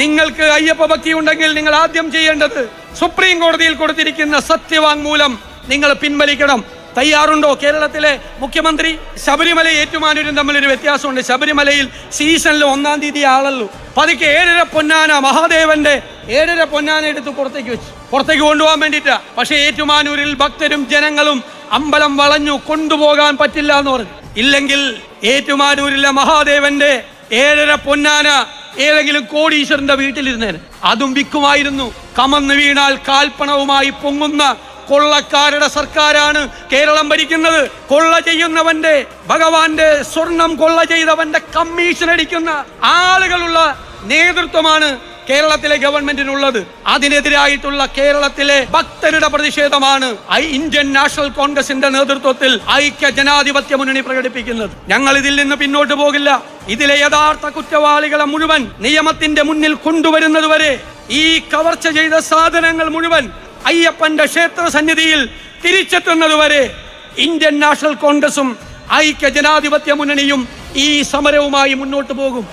നിങ്ങൾക്ക് അയ്യപ്പ ഭക്തി ഉണ്ടെങ്കിൽ നിങ്ങൾ ആദ്യം ചെയ്യേണ്ടത് സുപ്രീം കോടതിയിൽ കൊടുത്തിരിക്കുന്ന സത്യവാങ്മൂലം നിങ്ങൾ പിൻവലിക്കണം. തയ്യാറുണ്ടോ? കേരളത്തിലെ മുഖ്യമന്ത്രി ശബരിമല ഏറ്റുമാനൂരും തമ്മിലൊരു വ്യത്യാസമുണ്ട്. ശബരിമലയിൽ സീസണിൽ ഒന്നാം തീയതി ആളല്ലോ. പതുക്കെ ഏഴര പൊന്നാന മഹാദേവന്റെ ഏഴര പൊന്നാന എടുത്ത് പുറത്തേക്ക് വെച്ചു പുറത്തേക്ക് കൊണ്ടുപോകാൻ വേണ്ടിയിട്ടാ. പക്ഷേ ഏറ്റുമാനൂരിൽ ഭക്തരും ജനങ്ങളും അമ്പലം വളഞ്ഞു കൊണ്ടുപോകാൻ പറ്റില്ല എന്ന് പറഞ്ഞു. ഇല്ലെങ്കിൽ ഏറ്റുമാനൂരിലെ മഹാദേവന്റെ ഏഴര പൊന്നാന ഏതെങ്കിലും കോടീശ്വരന്റെ വീട്ടിലിരുന്നേന്. അതും വിൽക്കുമായിരുന്നു കമന്ന് വീണാൽ കാൽപ്പണവുമായി പൊങ്ങുന്ന കൊള്ളക്കാരുടെ സർക്കാരാണ് കേരളം ഭരിക്കുന്നത്. കൊള്ള ചെയ്യുന്നവന്റെ ഭഗവാന്റെ സ്വർണം കൊള്ള ചെയ്തവന്റെ കമ്മീഷൻ അടിക്കുന്ന ആളുകളുള്ള നേതൃത്വമാണ് കേരളത്തിലെ ഗവൺമെന്റിനുള്ളത് അതിനെതിരായിട്ടുള്ള കേരളത്തിലെ ഭക്തരുടെ പ്രതിഷേധമാണ് ഐ ഇന്ത്യൻ നാഷണൽ കോൺഗ്രസിന്റെ നേതൃത്വത്തിൽ ഐക്യ ജനാധിപത്യ മുന്നണി പ്രകടിപ്പിക്കുന്നത്. ഞങ്ങൾ ഇതിൽ നിന്ന് പിന്നോട്ട് പോകില്ല. ഇതിലെ യഥാർത്ഥ കുറ്റവാളികളെ മുഴുവൻ നിയമത്തിന്റെ മുന്നിൽ കൊണ്ടുവരുന്നതുവരെ ഈ കവർച്ച ചെയ്ത സാധനങ്ങൾ മുഴുവൻ അയ്യപ്പന്റെ ക്ഷേത്ര സന്നിധിയിൽ തിരിച്ചെത്തുന്നതുവരെ ഇന്ത്യൻ നാഷണൽ കോൺഗ്രസും ഐക്യ ജനാധിപത്യ മുന്നണിയും ഈ സമരവുമായി മുന്നോട്ട് പോകും.